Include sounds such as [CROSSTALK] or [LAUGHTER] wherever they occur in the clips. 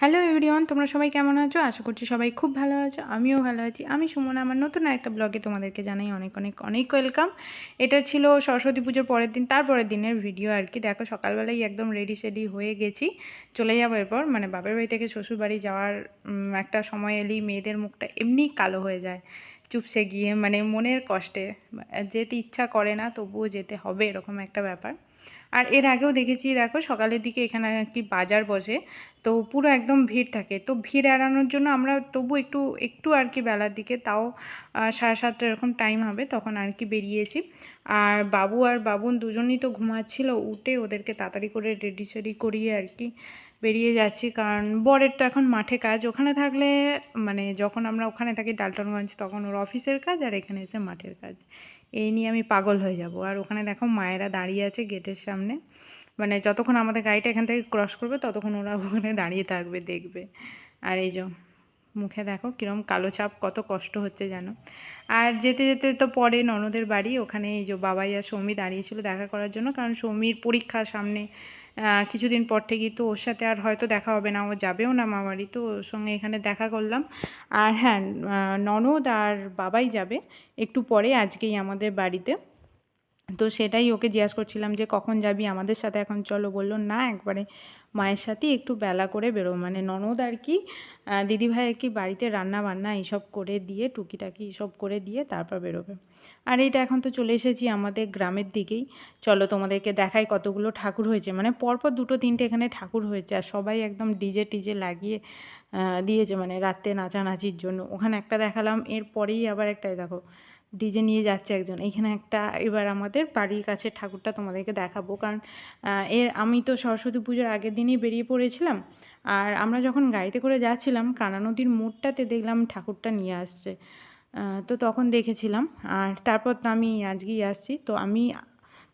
Hello everyone তোমরা সবাই কেমন আছো? আশা করছি সবাই খুব ভালো আছো। আমিও ভালো আছি। আমি সুমনা, আমার নতুন একটা ব্লগে তোমাদেরকে জানাই অনেক অনেক অনেক ওয়েলকাম এটা ছিল সরস্বতী পুজোর পরের দিন, তারপরের দিনের ভিডিও আর কি। দেখো, সকালবেলাই একদম রেডি সেডি হয়ে গেছি। চলে যাব এরপর। মানে বাপের বাড়ি থেকে শ্বশুর বাড়ি যাওয়ার একটা সময় এলেই মেয়েদের মুখটা এমনি কালো হয়ে যায়, চুপসে গিয়ে মানে মনের কষ্টে। যেতে ইচ্ছা করে না, তবুও যেতে হবে, এরকম একটা ব্যাপার। আর এর আগেও দেখেছি, দেখো সকালের দিকে এখানে একটি বাজার বসে, তো পুরো একদম ভিড় থাকে। তো ভিড় এড়ানোর জন্য আমরা তবু একটু একটু আর কি বেলার দিকে, তাও সাড়ে সাতটা এরকম টাইম হবে, তখন আর কি বেরিয়েছি। আর বাবু আর বাবুন দুজনই তো ঘুমাচ্ছিল, উঠে ওদেরকে তাড়াতাড়ি করে রেডি সেডি করিয়ে আর কি বেরিয়ে যাচ্ছি, কারণ বরের তো এখন মাঠে কাজ। ওখানে থাকলে মানে যখন আমরা ওখানে থাকি, ডালটনগঞ্জ, তখন ওর অফিসের কাজ আর এখানে এসে মাঠের কাজ। এই নিয়ে আমি পাগল হয়ে যাব। আর ওখানে দেখো মায়েরা দাঁড়িয়ে আছে গেটের সামনে। মানে যতক্ষণ আমাদের গাড়িটা এখান থেকে ক্রস করবে, ততক্ষণ ওরা ওখানে দাঁড়িয়ে থাকবে, দেখবে। আর এই যে, মুখে দেখো কীরকম কালো চাপ কত কষ্ট হচ্ছে যেন। আর যেতে যেতে তো পরে ননদের বাড়ি, ওখানে এই যে বাবাই আর সৌমি দাঁড়িয়েছিল দেখা করার জন্য, কারণ সৌমির পরীক্ষা সামনে কিছুদিন পর থেকেই তো ওর সাথে আর হয়তো দেখা হবে না, ও যাবেও না মামারি তো ওর সঙ্গে এখানে দেখা করলাম। আর হ্যাঁ ননদ আর বাবাই যাবে একটু পরে আজকেই আমাদের বাড়িতে। তো সেটাই ওকে জিজ্ঞাসা করছিলাম যে, কখন যাবি আমাদের সাথে? এখন চলো বলল, না, একবারে মায়ের সাথেই একটু বেলা করে বেরো মানে ননদ আর কি দিদিভাই আর কি বাড়িতে রান্না বান্না এইসব করে দিয়ে, টুকিটাকি এইসব করে দিয়ে তারপর বেরোবে। আর এটা এখন তো চলে এসেছি আমাদের গ্রামের দিকেই। চলো তোমাদেরকে দেখাই কতগুলো ঠাকুর হয়েছে। মানে পরপর দুটো তিনটে এখানে ঠাকুর হয়েছে আর সবাই একদম ডিজে টিজে লাগিয়ে দিয়েছে মানে রাত্রে নাচানাচির জন্য। ওখানে একটা দেখালাম, এরপরেই আবার একটাই দেখো ডিজে নিয়ে যাচ্ছে একজন। এখানে একটা এবার আমাদের বাড়ির কাছে ঠাকুরটা তোমাদেরকে দেখাবো। কারণ এর আমি তো সরস্বতী পুজোর আগের দিনই বেরিয়ে পড়েছিলাম। আর আমরা যখন গাড়িতে করে যাচ্ছিলাম, কানা নদীর মোড়টাতে দেখলাম ঠাকুরটা নিয়ে আসছে। তো তখন দেখেছিলাম। আর তারপর তো আমি আজকেই আসছি। তো আমি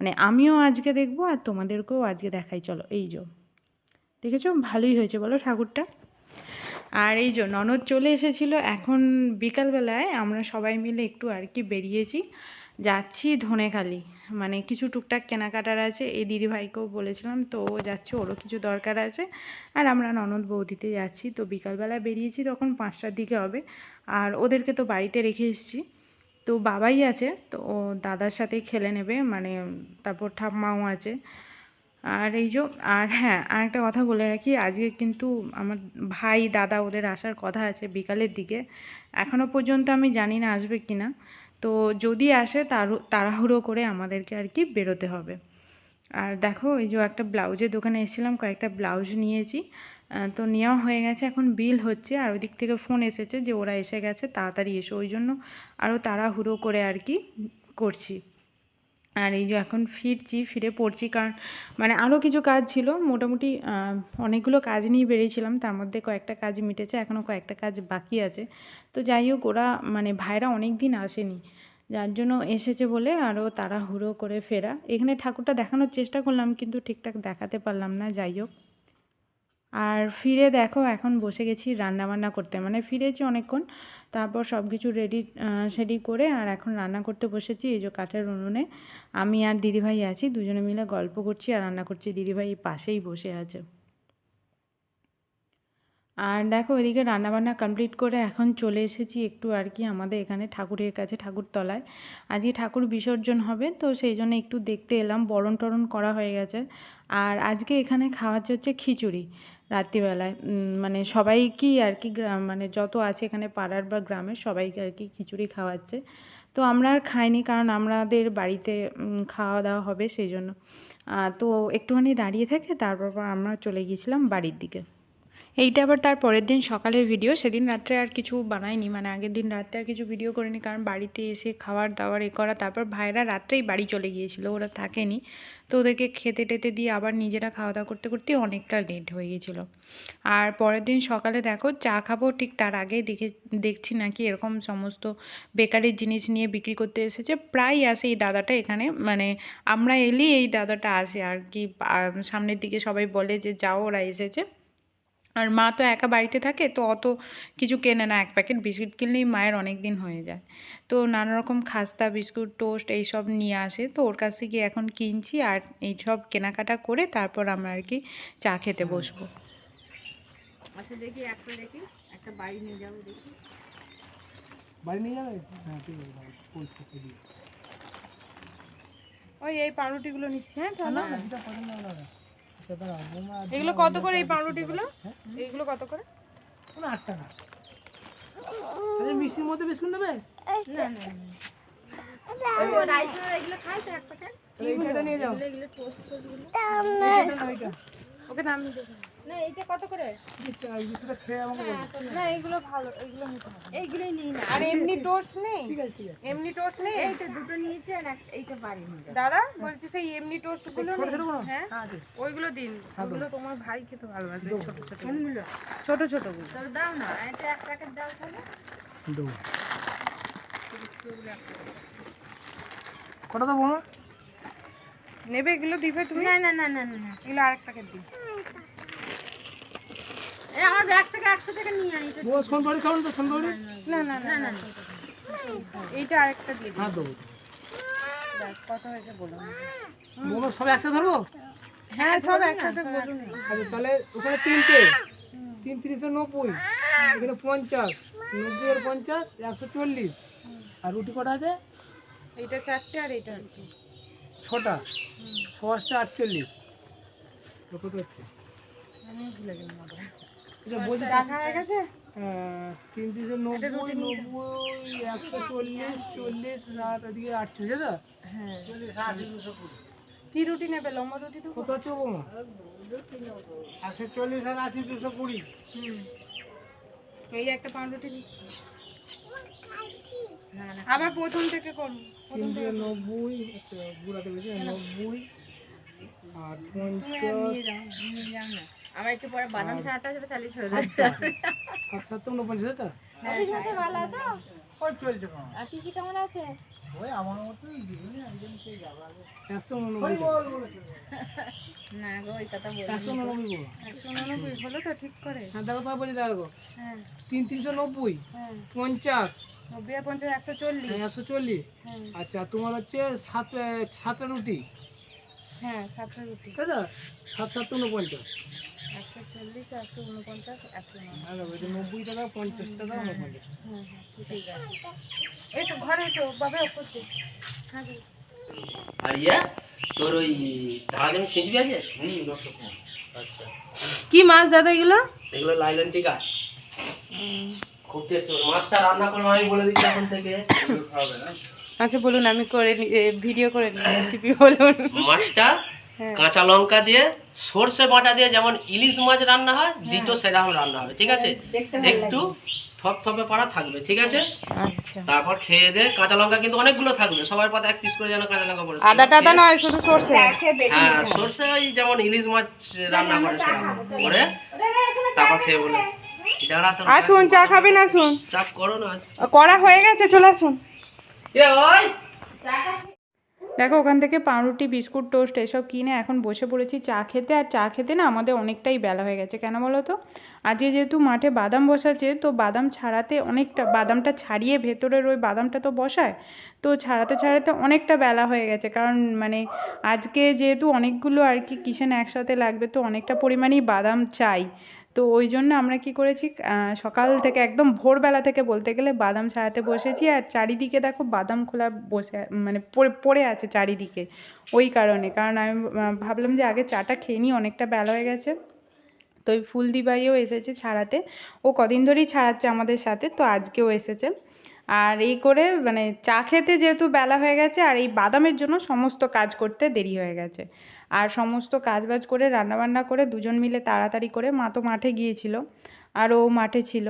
মানে আমিও আজকে দেখব আর তোমাদেরকেও আজকে দেখাই। চলো, এই যে। দেখেছ? ভালোই হয়েছে। বলো ঠাকুরটা। আর এই যে ননদ চলে এসেছিল, এখন বিকালবেলায় আমরা সবাই মিলে একটু আর কি বেরিয়েছি। যাচ্ছি ধনেখালি। মানে কিছু টুকটাক কেনাকাটার আছে, এই দিদিভাইকেও বলেছিলাম, তো ও যাচ্ছে, ওরও কিছু দরকার আছে। আর আমরা ননদ বৌদিতে যাচ্ছি, তো বিকালবেলা বেরিয়েছি, তখন পাঁচটার দিকে হবে। আর ওদেরকে তো বাড়িতে রেখে এসেছি। তো বাবাই আছে, তো ও দাদার সাথেই খেলে নেবে মানে তারপর ঠাম্মাও আছে। আর এই যে, আর হ্যাঁ আর একটা কথা বলে রাখি, আজকে কিন্তু আমার ভাই, দাদা ওদের আসার কথা আছে বিকালের দিকে। এখনও পর্যন্ত আমি জানি না আসবে কি না। তো যদি আসে তার, তাড়াহুড়ো করে আমাদেরকে আর কি বেরোতে হবে। আর দেখো, এই যে একটা ব্লাউজের দোকানে এসেছিলাম, কয়েকটা ব্লাউজ নিয়েছি। তো নেওয়া হয়ে গেছে, এখন বিল হচ্ছে। আর ওদিক থেকে ফোন এসেছে যে ওরা এসে গেছে, তাড়াতাড়ি এসো। ওই জন্য আরও তাড়াহুড়ো করে আর কি করছি। আর এই যে এখন ফিরছি, ফিরে পড়ছি কারণ মানে আরও কিছু কাজ ছিল। মোটামুটি অনেকগুলো কাজ নিয়ে বেরিয়েছিলাম। তার মধ্যে কয়েকটা কাজ মিটেছে এখনও কয়েকটা কাজ বাকি আছে। তো যাই হোক, ওরা মানে ভাইরা অনেক দিন আসেনি। যার জন্য এসেছে বলে আরও তাড়াহুড়ো করে ফেরা। এখানে ঠাকুরটা দেখানোর চেষ্টা করলাম, কিন্তু ঠিকঠাক দেখাতে পারলাম না, যাই হোক। আর ফিরে দেখো, এখন বসে গেছি রান্না বান্না করতে। মানে ফিরেছি অনেকক্ষণ। তারপর সব কিছু রেডি সেডি করে আর এখন রান্না করতে বসেছি, এই যে কাঠের উনুনে। আমি আর দিদিভাই আছি, দুজনে মিলে গল্প করছি আর রান্না করছি। দিদিভাই পাশেই বসে আছে। আর দেখো ওইদিকে রান্নাবান্না কমপ্লিট করে এখন চলে এসেছি একটু আর কি আমাদের এখানে ঠাকুরের কাছে, ঠাকুরতলায়। আজকে ঠাকুর বিসর্জন হবে, তো সেই জন্য একটু দেখতে এলাম। বরণ টরণ করা হয়ে গেছে। আর আজকে এখানে খাওয়াচ্ছে হচ্ছে খিচুড়ি। রাত্রিবেলায়। মানে সবাইকেই আর কি গ্রাম মানে যত আছে এখানে পাড়ার বা গ্রামের সবাইকে আর কি খিচুড়ি খাওয়াচ্ছে। তো আমরা আর খাইনি কারণ আমাদের বাড়িতে খাওয়া দাওয়া হবে সেই জন্য। তো একটুখানি দাঁড়িয়ে থাকে তারপর আমরা চলে গিয়েছিলাম বাড়ির দিকে। এইটা আবার তার পরের দিন সকালের ভিডিও সেদিন রাত্রে আর কিছু বানাইনি মানে আগের দিন রাত্রে আর কিছু ভিডিও করিনি, কারণ বাড়িতে এসে খাবার দাবার এ করা। তারপর ভাইরা রাত্রেই বাড়ি চলে গিয়েছিল, ওরা থাকেনি। তো ওদেরকে খেতে টেতে দিয়ে আবার নিজেরা খাওয়া দাওয়া করতে করতে অনেকটা লেট হয়ে গিয়েছিল। আর পরের দিন সকালে দেখো, চা খাব ঠিক তার আগেই দেখে, দেখছি নাকি এরকম সমস্ত বেকারির জিনিস নিয়ে বিক্রি করতে এসেছে। প্রায় আসে এই দাদাটা এখানে মানে আমরা এলেই এই দাদাটা আসে। আর কি সামনের দিকে সবাই বলে যে যাও, ওরা এসেছে। আর মা তো একা বাড়িতে থাকে তো অত কিছু কেনে না। এক প্যাকেট বিস্কুট কিনলেই মায়ের অনেক দিন হয়ে যায়। তো নানা রকম খাস্তা বিস্কুট টোস্ট এইসব নিয়ে আসে। তো ওর কাছ থেকে এখন কিনছি আর এইসব কেনাকাটা করে তারপর আমরা আর কি চা খেতে বসবো। আচ্ছা দেখি একটা দেখি একটা বাড়ি নিয়ে যাব দেখি। বাড়ি নিয়ে যাবে? হ্যাঁ ঠিক আছে। ওই এই পাউরুটিগুলো নিচ্ছি হ্যাঁ না, এগুলো কত করে এই পাউরুটিগুলো হ্যাঁ? এইগুলো কত করে? কোনো আট টাকা মিষ্টির মধ্যে বিস্কুট নেবে? না না রাইস এগুলো খাই তো এক প্যাকেট তাহলে এইটা নিয়ে যাও। এগুলো এগুলো টোস্ট করে দিগুলো এইটা না, ওকে নামিয়ে দেবো না এইটা কত করে? বিশ টাকা, খেয়ে আমাকে বলো। না এগুলো ভালো এগুলো নিতে হবে। এইগুলোই নিই না। আর এমনি টোস্ট নেই? ঠিক আছে ঠিক আছে। এমনি টোস্ট নেই? এই তো দুটো নিয়েছি আর এইটা বাড়ি দাদা বলছি সেই এমনি টোস্টগুলো ছোট ছোট হ্যাঁ হ্যাঁ ওইগুলো দিন। হ্যাঁ, ওগুলো তোমার ভাই খেতে ভালোবাসে ছোট ছোট। কোনগুলো ছোট ছোটগুলো। তোর দাও না এটা এক প্যাকেট দাও তাহলে। কটা দেবো মা নেবে এগুলো দিবে তুমি? না না না না না না। এগুলো আরেক প্যাকেট দিই। এই আমার ব্যাগ থেকে একশো টাকা নিয়ে আনি তো সোনবাড়ি তো সোনবাড়ি না না না না এইটা আরেকটা দিয়ে দিই হ্যাঁ দেবো। কত হয়েছে বলুন। বৌমা সব একসাথে ধরবো? হ্যাঁ সব একসাথে বলুন। আচ্ছা তাহলে ওখানে তিনটে। তিন তিরিশে নব্বই। এখানে পঞ্চাশ। নব্বই আর পঞ্চাশ একশো চল্লিশ। আর রুটি কটা আছে? এইটা চারটে আর এইটা দুটো ছটা। ছটা আটচল্লিশ। কত হচ্ছে? আমি ভুলে গেলাম হয়ে তিন তিরিশে নব্বই নব্বই একশো চল্লিশ চল্লিশ ষাট ওদিকে আটচল্লিশ তো? হ্যাঁ। কি রুটি নেবে? লম্বা রুটি কত বৌমা? একশো চল্লিশ আর আশি দুশো কুড়ি। হুম। এই একটা পাউরুটি দিচ্ছি না না। আবার প্রথম থেকে করুন তিন দিয়ে নব্বই আচ্ছা বুড়াতে বেশি নব্বই আর পঞ্চাশ। আমার একটু পরে বাদাম ছাড়াতে হবে তাহলে ছেড়ে সাত সাতটা উনপঞ্চাশ তো হ্যাঁ, সাথে ভালো আছো? ওই চলছে আর পিসি কেমন আছে? ওই আমার মতোই একশো উননব্বই না গো ওই কথা বলি একশো উননব্বই বলো। একশো উননব্বই হলো তো ঠিক করে। হ্যাঁ দেখো তোমার বলছি দেখো হ্যাঁ। তিন তিনশো নব্বই হ্যাঁ। পঞ্চাশ। নব্বই আর পঞ্চাশ একশো চল্লিশ। হ্যাঁ, একশো চল্লিশ। আচ্ছা তোমার হচ্ছে সাত সাতটা রুটি। হ্যাঁ সাতটা রুটি। তাই তো? সাত উনপঞ্চাশ। একশো চল্লিশ একশো উনপঞ্চাশ একশো নব্বই। টাকা পঞ্চাশ টাকা উনপঞ্চাশ। হ্যাঁ হ্যাঁ ঠিক আছে। এসো ঘরে এসো বাবা করতে হ্যাঁ আর ইয়া তোর ওই ধারা জমি ছিঁচবি আছে আচ্ছা। কি মাছ দাদা এগুলো? এগুলো লাইলন টিকা। খুব টেস্ট মাছটা রান্না করব আমি বলে দিচ্ছি এখন থেকে। আচ্ছা বলুন আমি করে ভিডিও করে নিই রেসিপি বলুন। মাছটা হ্যাঁ। কাঁচা লঙ্কা দিয়ে সর্ষে বাটা দিয়ে যেমন ইলিশ মাছ রান্না হয় ডিটো সেরকম রান্না হবে ঠিক আছে? একটু থপথপে পাড়া থাকবে ঠিক আছে? আচ্ছা। তারপর খেয়ে দে কাঁচা লঙ্কা কিন্তু অনেকগুলো থাকবে সবার পাতে এক পিস করে যেন কাঁচা লঙ্কা পড়ে আদা টাদা নয় শুধু সর্ষে। হ্যাঁ সর্ষে ওই যেমন ইলিশ মাছ রান্না করে সেরকম করে তারপর খেয়ে বলে যারা তোর আসুন চা খাবেন আসুন। চাপ করো না করা হয়ে গেছে চলে আসুন। দেখো, ওখান থেকে পাউরুটি, বিস্কুট, টোস্ট এসব কিনে এখন বসে পড়েছি চা খেতে। আর চা খেতে না আমাদের অনেকটাই বেলা হয়ে গেছে। কেন বলো তো? আজকে যেহেতু মাঠে বাদাম বসাচ্ছে, তো বাদাম ছাড়াতে অনেকটা, বাদামটা ছাড়িয়ে ভেতরের ওই বাদামটা তো বসায়, তো ছাড়াতে ছাড়াতে অনেকটা বেলা হয়ে গেছে। কারণ মানে আজকে যেহেতু অনেকগুলো আর কি কিচেন একসাথে লাগবে, তো অনেকটা পরিমাণেই বাদাম চাই। তো ওই জন্য আমরা কি করেছি সকাল থেকে একদম ভোরবেলা থেকে বলতে গেলে বাদাম ছাড়াতে বসেছি আর চারিদিকে দেখো বাদাম খোলা বসে মানে পড়ে আছে চারিদিকে ওই কারণে। কারণ আমি ভাবলাম যে আগে চাটা খেয়ে নিই, অনেকটা বেলা হয়ে গেছে। তো ওই ফুলদিবাইও এসেছে ছাড়াতে। ও কদিন ধরেই ছাড়াচ্ছে আমাদের সাথে, তো আজকেও এসেছে। আর এই করে মানে চা খেতে যেহেতু বেলা হয়ে গেছে, আর এই বাদামের জন্য সমস্ত কাজ করতে দেরি হয়ে গেছে। আর সমস্ত কাজবাজ করে, রান্নাবান্না করে দুজন মিলে তাড়াতাড়ি করে মা তো মাঠে গিয়েছিল, আর ও মাঠে ছিল।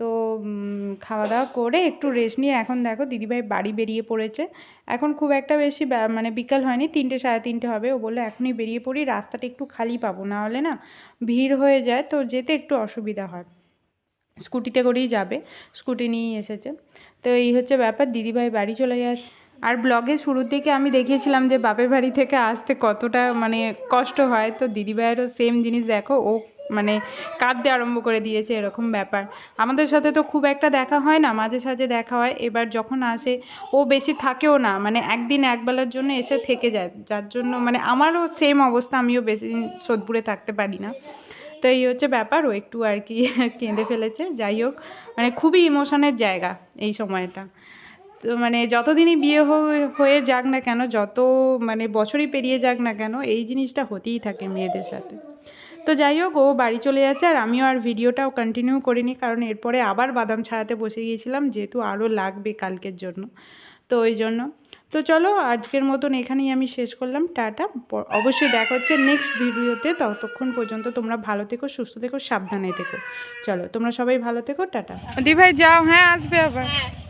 তো খাওয়া দাওয়া করে একটু রেস্ট নিয়ে এখন দেখো দিদিভাই বাড়ি বেরিয়ে পড়েছে। এখন খুব একটা বেশি মানে বিকাল হয়নি, তিনটে সাড়ে তিনটে হবে। ও বলল, এখনই বেরিয়ে পড়ি, রাস্তাটা একটু খালি পাবো, না হলে না ভিড় হয়ে যায়, তো যেতে একটু অসুবিধা হয়। স্কুটিতে করেই যাবে, স্কুটি নিয়েই এসেছে। তো এই হচ্ছে ব্যাপার, দিদিভাই বাড়ি চলে যাচ্ছে। আর ব্লগের শুরুর দিকে আমি দেখিয়েছিলাম যে বাপের বাড়ি থেকে আসতে কতটা মানে কষ্ট হয়? তো দিদিভাইয়েরও সেম জিনিস দেখো, ও মানে কাঁদতে আরম্ভ করে দিয়েছে এরকম ব্যাপার। আমাদের সাথে তো খুব একটা দেখা হয় না, মাঝে সাঝে দেখা হয়। এবার যখন আসে, ও বেশি থাকেও না মানে একদিন একবেলার জন্য এসে থেকে যায়। যার জন্য মানে আমারও সেম অবস্থা, আমিও বেশি দিন সোদপুরে থাকতে পারি না। তো এই হচ্ছে ব্যাপার, ও একটু আর কি [LAUGHS] কেঁদে ফেলেছে। যাই হোক মানে খুবই ইমোশনের জায়গা এই সময়টা। তো মানে যতদিনই বিয়ে হয়ে হয়ে যাক না কেন যত মানে বছরই পেরিয়ে যাক না কেন এই জিনিসটা হতেই থাকে মেয়েদের সাথে। তো যাই হোক ও বাড়ি চলে যাচ্ছে আর আমিও আর ভিডিওটাও কন্টিনিউ করিনি কারণ এরপরে আবার বাদাম ছাড়াতে বসে গিয়েছিলাম যেহেতু আরও লাগবে কালকের জন্য। তো ওই জন্য। তো চলো আজকের মতন এখানেই আমি শেষ করলাম টাটা। অবশ্যই দেখা হচ্ছে নেক্সট ভিডিওতে ততক্ষণ পর্যন্ত তোমরা ভালো থেকো সুস্থ থেকো সাবধানে থেকো। চলো তোমরা সবাই ভালো থেকো টাটা। দি ভাই যাও হ্যাঁ আসবে আবার। যারা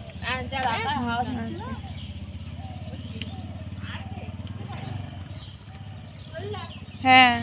হ্যাঁ।